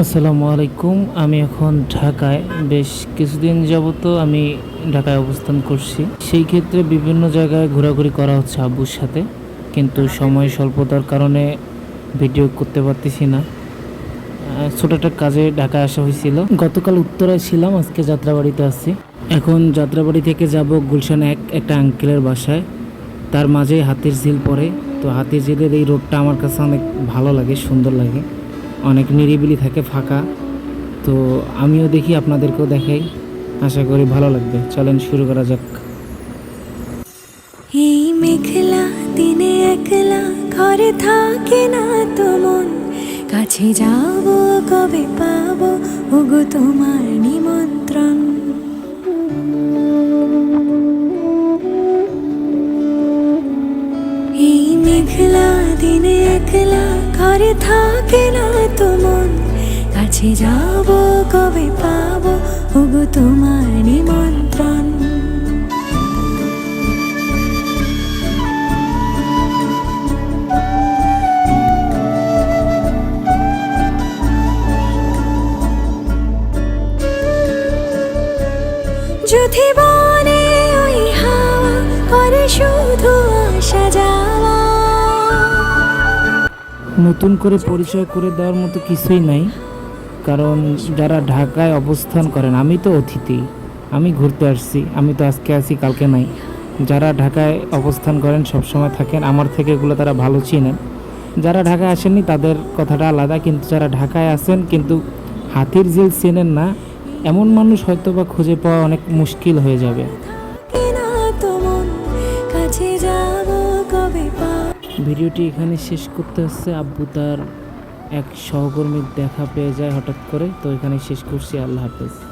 আসসালামু আলাইকুম। আমি এখন ঢাকায়। বেশ কিছুদিন যাবত আমি ঢাকায় অবস্থান করছি। সেই ক্ষেত্রে বিভিন্ন জায়গায় ঘোরাঘুরি করা হচ্ছে আব্বুর সাথে। কিন্তু সময় স্বল্পতার কারণে ভিডিও করতে পারতেছি না। ছোট একটা কাজে ঢাকায় আসা হয়েছিল। গতকাল উত্তরায় ছিলাম, আজকে যাত্রাবাড়িতে আসছি এখন যাত্রাবাড়ি থেকে যাব গুলশান এক, একটা আঙ্কেলের বাসায়। তার মাঝে হাতির ঝিল পড়ে। তো হাতির ঝিলের এই রোডটা আমার কাছে অনেক ভালো লাগে, সুন্দর লাগে। অনেক নিরিবিলি থাকে, ফাঁকা। তো আমিও দেখি, আপনাদেরকেও দেখাই। আশা করি ভালো লাগবে। চলেন, শুরু করা যাক। এই মেঘলা দিনে একলা ঘরে থাকে না তো মন। কাছে যাব, কবে পাবো, ওগো তোমার নিমন্ত্রণ। এই মেঘলা দিনে একলা ঘরে থাকে না তো কাছে যাব কবে পাব ওগো তোমার নিমন্ত্রণ। যদি বনে ওই হাওয়া করে শুধু আসা নতুন করে পরিচয় করে দেওয়ার মতো কিছুই নাই। কারণ যারা ঢাকায় অবস্থান করেন, আমি তো অতিথি, আমি ঘুরতে আসছি, আমি তো আজকে আছি, কালকে নাই। যারা ঢাকায় অবস্থান করেন সব সময় থাকেন, আমার থেকে এগুলো তারা ভালো চিনেন। যারা ঢাকায় আসেননি, তাদের কথাটা আলাদা, কিন্তু যারা ঢাকায় আসেন কিন্তু হাতির ঝিল চেনেন না, এমন মানুষ হয়তো বা খুঁজে পাওয়া অনেক মুশকিল হয়ে যাবে। ভিডিওটি এখানে শেষ করতে হচ্ছে। আব্বু তার এক সহকর্মীর দেখা পেয়ে যায় হঠাৎ করে। তো এখানে শেষ করছি। আল্লাহ হাফেজ।